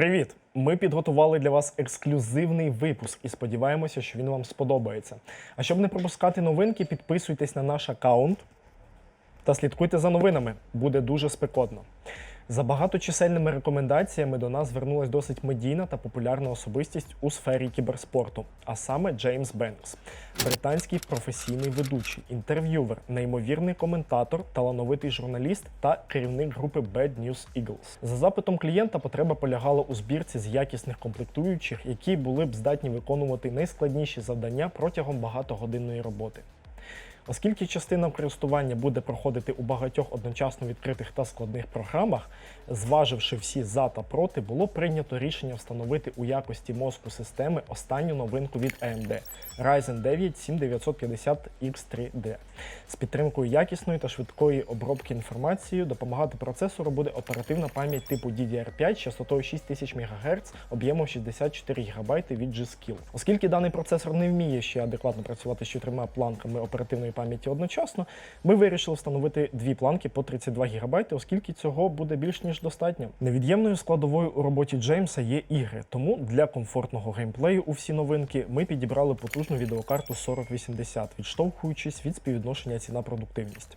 Привіт! Ми підготували для вас ексклюзивний випуск і сподіваємося, що він вам сподобається. А щоб не пропускати новинки, підписуйтесь на наш аккаунт та слідкуйте за новинами. Буде дуже спекотно. За багаточисельними рекомендаціями до нас звернулась досить медійна та популярна особистість у сфері кіберспорту, а саме Джеймс Бенкс, британський професійний ведучий, інтерв'ювер, неймовірний коментатор, талановитий журналіст та керівник групи Bad News Eagles. За запитом клієнта потреба полягала у збірці з якісних комплектуючих, які були б здатні виконувати найскладніші завдання протягом багатогодинної роботи. Оскільки частина користування буде проходити у багатьох одночасно відкритих та складних програмах, зваживши всі за та проти, було прийнято рішення встановити у якості мозку системи останню новинку від AMD Ryzen 9 7950X3D. З підтримкою якісної та швидкої обробки інформацією допомагати процесору буде оперативна пам'ять типу DDR5 з частотою 6000 МГц об'ємом 64 ГБ від G-Skill. Оскільки даний процесор не вміє ще адекватно працювати з чотирма планками оперативної пам'яті одночасно, ми вирішили встановити дві планки по 32 ГБ, оскільки цього буде більш ніж достатньо. Невід'ємною складовою у роботі Джеймса є ігри, тому для комфортного геймплею у всі новинки ми підібрали потужну відеокарту 4080, відштовхуючись від співвідношення ціна-продуктивність.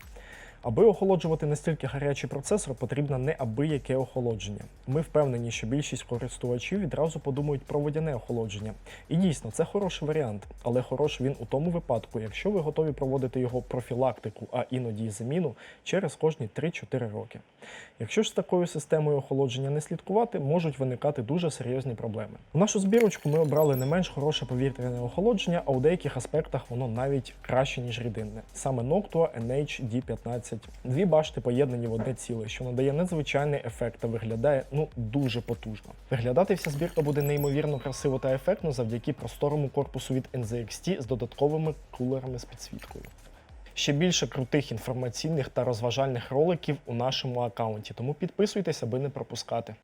Аби охолоджувати настільки гарячий процесор, потрібно неабияке охолодження. Ми впевнені, що більшість користувачів відразу подумають про водяне охолодження. І дійсно, це хороший варіант, але хороший він у тому випадку, якщо ви готові проводити його профілактику, а іноді заміну через кожні 3-4 роки. Якщо ж з такою системою охолодження не слідкувати, можуть виникати дуже серйозні проблеми. У нашу збірочку ми обрали не менш хороше повітряне охолодження, а у деяких аспектах воно навіть краще, ніж рідинне. Саме Noctua NH-D15. Дві башти поєднані в одне ціле, що надає надзвичайний ефект та виглядає ну дуже потужно. Виглядати вся збірка буде неймовірно красиво та ефектно завдяки просторому корпусу від NZXT з додатковими кулерами з підсвіткою. Ще більше крутих інформаційних та розважальних роликів у нашому аккаунті, тому підписуйтесь, аби не пропускати.